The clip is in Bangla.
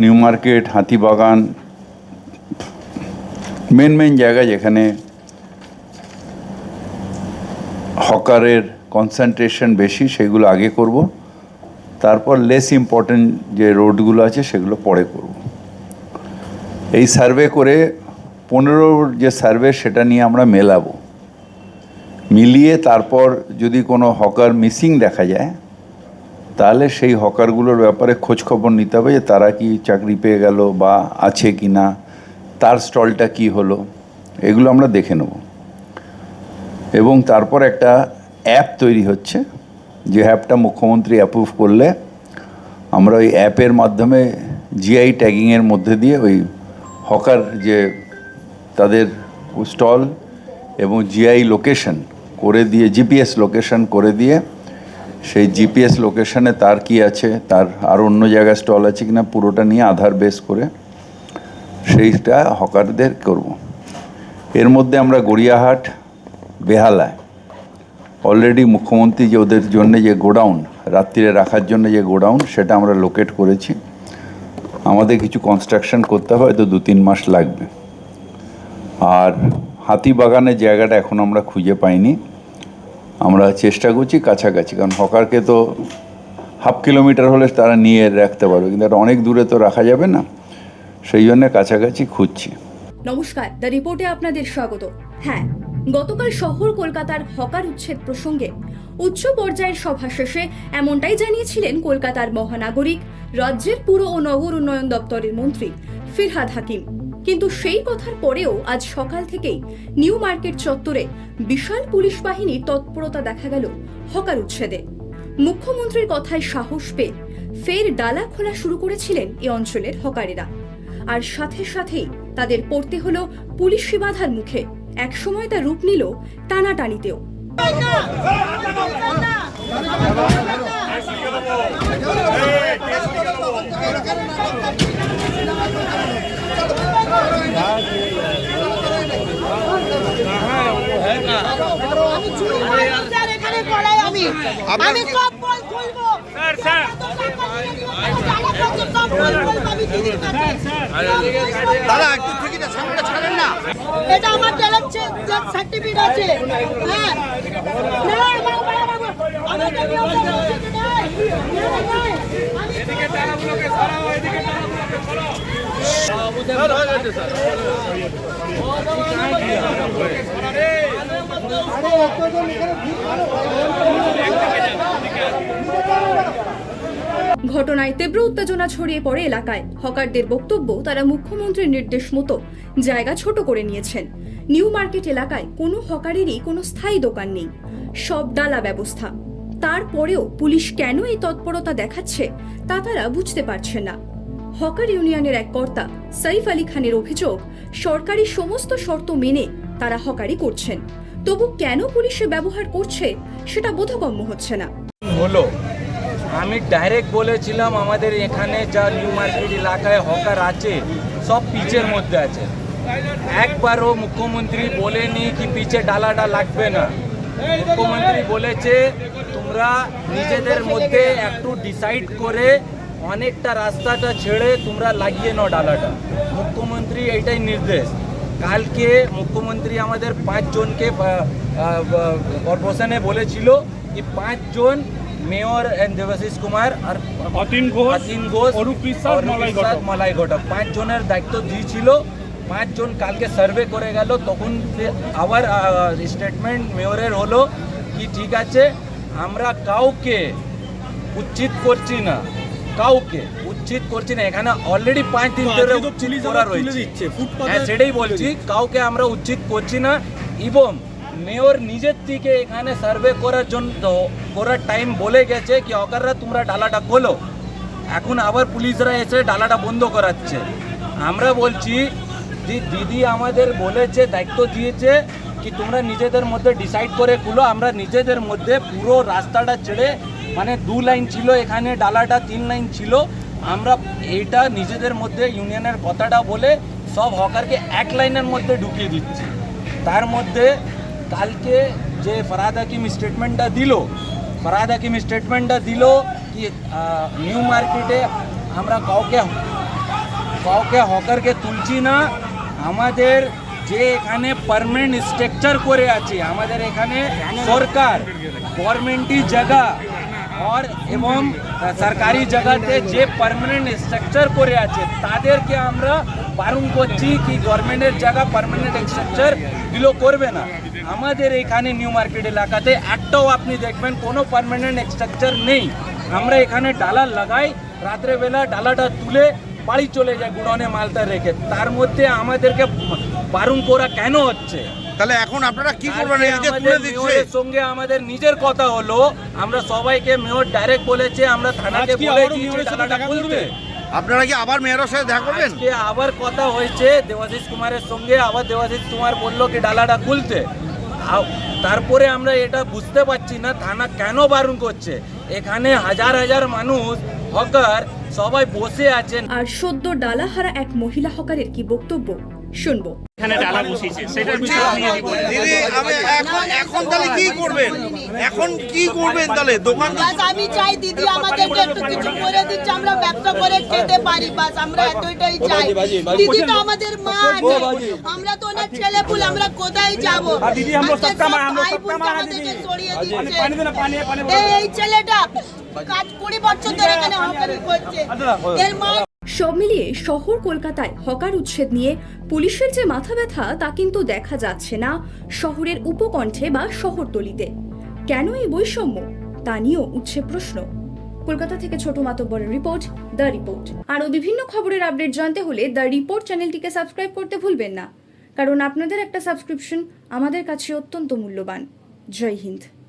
New Market Hatibagan main main জায়গা যেখানে হকারের কনসেন্ট্রেশন বেশি, সেগুলো আগে করব। তারপর লেস ইম্পর্টেন্ট যে রোডগুলো আছে, সেগুলো পরে করব। এই সার্ভে করে পনেরোর যে সার্ভে সেটা নিয়ে আমরা মেলাবো। মিলিয়ে তারপর যদি কোনো হকার মিসিং দেখা যায় তাহলে সেই হকারগুলোর ব্যাপারে খোঁজ খবর নিতে হবে যে তারা কি চাকরি পেয়ে গেল বা আছে কি না, তার স্টলটা কি হলো, এগুলো আমরা দেখে নেব। এবং তারপর একটা অ্যাপ তৈরি হচ্ছে, যে অ্যাপটা মুখ্যমন্ত্রী অ্যাপ্রুভ করলে আমরা ওই অ্যাপের মাধ্যমে জিআই ট্যাগিংয়ের মধ্যে দিয়ে ওই হকার যে তাদের স্টল এবং জিআই লোকেশন করে দিয়ে, জিপিএস লোকেশন করে দিয়ে সেই জিপিএস লোকেশনে তার কি আছে? তার আর অন্য জায়গায় স্টল আছে কিনা? পুরোটা নিয়ে আধার বেস করে সেইটা হকারদের করব। এর মধ্যে আমরা গড়িয়াহাট, বেহালায় অলরেডি মুখ্যমন্ত্রী যে ওদের জন্য যে গোডাউন, রাত্রিরে রাখার জন্য যে গোডাউন, সেটা আমরা লোকেট করেছি। আমাদের কিছু কনস্ট্রাকশন করতে হবে, হয়তো দু তিন মাস লাগবে। আর হাতিবাগানের জায়গাটা এখন আমরা খুঁজে পাইনি। আমরা চেষ্টা করছি কাছাকাছি, কারণ হকারকে তো হাফ কিলোমিটার হলে তারা নিয়ে রাখতে পারবে, কিন্তু এটা অনেক দূরে তো রাখা যাবে না। সেই জন্য কাছাকাছি খুঁজছি। নমস্কার, দ্য রিপোর্টে আপনাদের স্বাগত। হ্যাঁ গতকাল শহর কলকাতার হকার উচ্ছেদ প্রসঙ্গে উচ্চ পর্যায়ের সভা শেষে এমনটাই জানিয়েছিলেন কলকাতার মহানাগরিক, রাজ্যের পুর ও নগর উন্নয়ন দপ্তরের মন্ত্রী ফিরহাদ হাকিম। কিন্তু সেই কথার পরেও আজ সকাল থেকেই নিউ মার্কেট চত্বরে বিশাল পুলিশ বাহিনীর তৎপরতা দেখা গেল হকার উচ্ছেদে। মুখ্যমন্ত্রীর কথায় সাহস পেয়ে ফের ডালা খোলা শুরু করেছিলেন এ অঞ্চলের হকারেরা। আর সাথে সাথেই তাদের পড়তে হলো পুলিশি বাধার মুখে। একসময় তা রূপ নিল টানাটানিতেও। পড়াই আমি আমি সব বই খুলবো স্যার। দাদা একটু সামনে ছাড়েন না। এটা আমার সার্টিফিকেট আছে। হ্যাঁ। না, বাবা, বাবা, বাবা, আমাকে কেউ certificate দেয়? না, না, আমি- ঘটনায় তীব্র উত্তেজনা ছড়িয়ে পড়ে এলাকায়। হকারদের বক্তব্য তারা মুখ্যমন্ত্রীর নির্দেশ মতো জায়গা ছোট করে নিয়েছেন। নিউ মার্কেট এলাকায় কোনো হকারেরই কোনো স্থায়ী দোকান নেই। সব ডালা ব্যবস্থা। তারপরেও পুলিশ কেন এই তৎপরতা দেখাচ্ছে তা তারা বুঝতে পারছে না। হকার ইউনিয়নের এক কর্তা সাইফ আলী খানের অভিযোগ, সরকারি সমস্ত শর্ত মেনে তারা হকারি করছেন। তবু কেন পুলিশে ব্যবহার করছে সেটা বোধগম্য হচ্ছে না। হলো, আমি ডাইরেক্ট বলেছিলাম আমাদের এখানে যা নিউ মার্কেট এলাকায় হকার আছে, সব পিচের মধ্যে আছে। একবারও মুখ্যমন্ত্রী বলেনি কি পিচে ডালাটা লাগবে না। মুখ্যমন্ত্রী বলেছে, তোমরা নিজেদের মধ্যে একটু ডিসাইড করে অনেকটা রাস্তাটা ছেড়ে তোমরা লাগিয়ে নাও ডালাটা। মুখ্যমন্ত্রী এইটাই নির্দেশ। কালকে মুখ্যমন্ত্রী আমাদের পাঁচজনকে কর্পোরেশনে বলেছিল কি পাঁচজন মেয়র এন্ড দেবাশিস কুমার আর অতীন ঘোষ, অতীন ঘোষ মালাই ঘটক। মালাই ঘটক। পাঁচ জনের দায়িত্ব দিয়েছিল। পাঁচজন কালকে সার্ভে করে গেল। তখন আবার স্টেটমেন্ট মেয়রের হলো কি ঠিক আছে আমরা কাউকে উচিত করছি না। কাউকে উচিত করছি না এখানে অলরেডি পাঁচ দিন ধরে উচ্ছেদ পুলিশ করা রয়েছে। হ্যাঁ সেটাই বলছি কাউকে আমরা উচিত করছি না। এবং মেয়র নিজের থেকে এখানে সার্ভে করার জন্য করার টাইম বলে গেছে কি অকাররা তোমরা ডালাটা খোলো। এখন আবার পুলিশরা এসে ডালাটা বন্ধ করাচ্ছে। আমরা বলছি যে দিদি আমাদের বলেছে দায়িত্ব দিয়েছে কি তোমরা নিজেদের মধ্যে ডিসাইড করে খুলো আমরা নিজেদের মধ্যে পুরো রাস্তাটা ছেড়ে মানে দু লাইন ছিল এখানে ডালাটা তিন লাইন ছিল। আমরা এইটা নিজেদের মধ্যে ইউনিয়নের কথাটা বলে সব হকারকে এক লাইনের মধ্যে ঢুকিয়ে দিচ্ছি। তার মধ্যে কালকে যে ফরাদ হাকিম স্টেটমেন্টটা দিল ফরাদ হাকিম স্টেটমেন্টটা দিল কি নিউ মার্কেটে আমরা কাউকে কাউকে হকারকে তুলছি না। আমাদের যে এখানে পারমানেন্ট স্ট্রাকচার করে আছে আমাদের এখানে সরকার গভর্নমেন্টই জায়গা। আর এবং সরকারি জায়গাতে যে পার্মানেন্ট স্ট্রাকচার করে আছে তাদেরকে আমরা বারণ করছি কি গভর্নমেন্টের জায়গা পার্মানেন্ট স্ট্রাকচার দিলো করবে না আমাদের এখানে নিউ মার্কেট এলাকাতে একটাও আপনি দেখবেন কোনো পার্মানেন্ট স্ট্রাকচার নেই আমরা এখানে ডালা লাগাই রাত্রেবেলা ডালাটা তুলে বাড়ি চলে যায় গুড়নে মালটা রেখে। তার মধ্যে আমাদেরকে বারণ করা কেন হচ্ছে? তাহলে এখন আপনারা কি করবেন আজকে এই যে তুলে দিচ্ছে। সঙ্গে আমাদের নিজের কথা হলো আমরা সবাইকে মেয়র ডাইরেক্ট বলেছে আমরা থানাকে ডালাটা খুলতে। আপনারা কি আবার মেয়রের সাথে দেখা করবেন? আজকে আবার কথা হয়েছে দেবাশিস কুমারের সঙ্গে আবার দেবাশিস কুমার বলল কি ডালাটা খুলতে। তারপরে আমরা এটা বুঝতে পারছি না থানা কেন বারণ করছে? এখানে হাজার হাজার মানুষ হকার সবাই বসে আছেন। আর সদ্য ডালাহারা এক মহিলা হকারের কি বক্তব্য? শুনব। এখানে ডালা বসিয়েছে। সেটার বিষয়ে আপনি যদি বলেন? দিদি আমি এখন এখন তাহলে কি করবেন? এখন কি করবেন তাহলে? দোকান বাস আমি চাই দিদি আমাদেরকে একটু কিছু করে দিচ্ছে আমরা ব্যবসা করে খেতে পারি বাস আমরা এতটাই চাই। দিদি তো আমাদের মা আমরা তো ওনার ছেলে পুল আমরা কোথায় যাব? দিদি, আমরা সব দিদি। পানি দেন, পানি, পানি এই ছেলেটা কাজ বছর ধরে এখানে হকারি করছে। এর মা সব মিলিয়ে শহর কলকাতায় হকার উচ্ছেদ নিয়ে পুলিশের যে মাথা ব্যথা, তা কিন্তু দেখা যাচ্ছে না শহরের উপকণ্ঠে বা শহরতলিতে। কেন এই বৈষম্য? তা নিয়েও উঠছে প্রশ্ন। কলকাতা থেকে ছোট মাতব্বরের রিপোর্ট, দ্য রিপোর্ট। আরও বিভিন্ন খবরের আপডেট জানতে হলে দ্য রিপোর্ট চ্যানেলটিকে সাবস্ক্রাইব করতে ভুলবেন না। কারণ আপনাদের একটা সাবস্ক্রিপশন আমাদের কাছে অত্যন্ত মূল্যবান। জয় হিন্দ।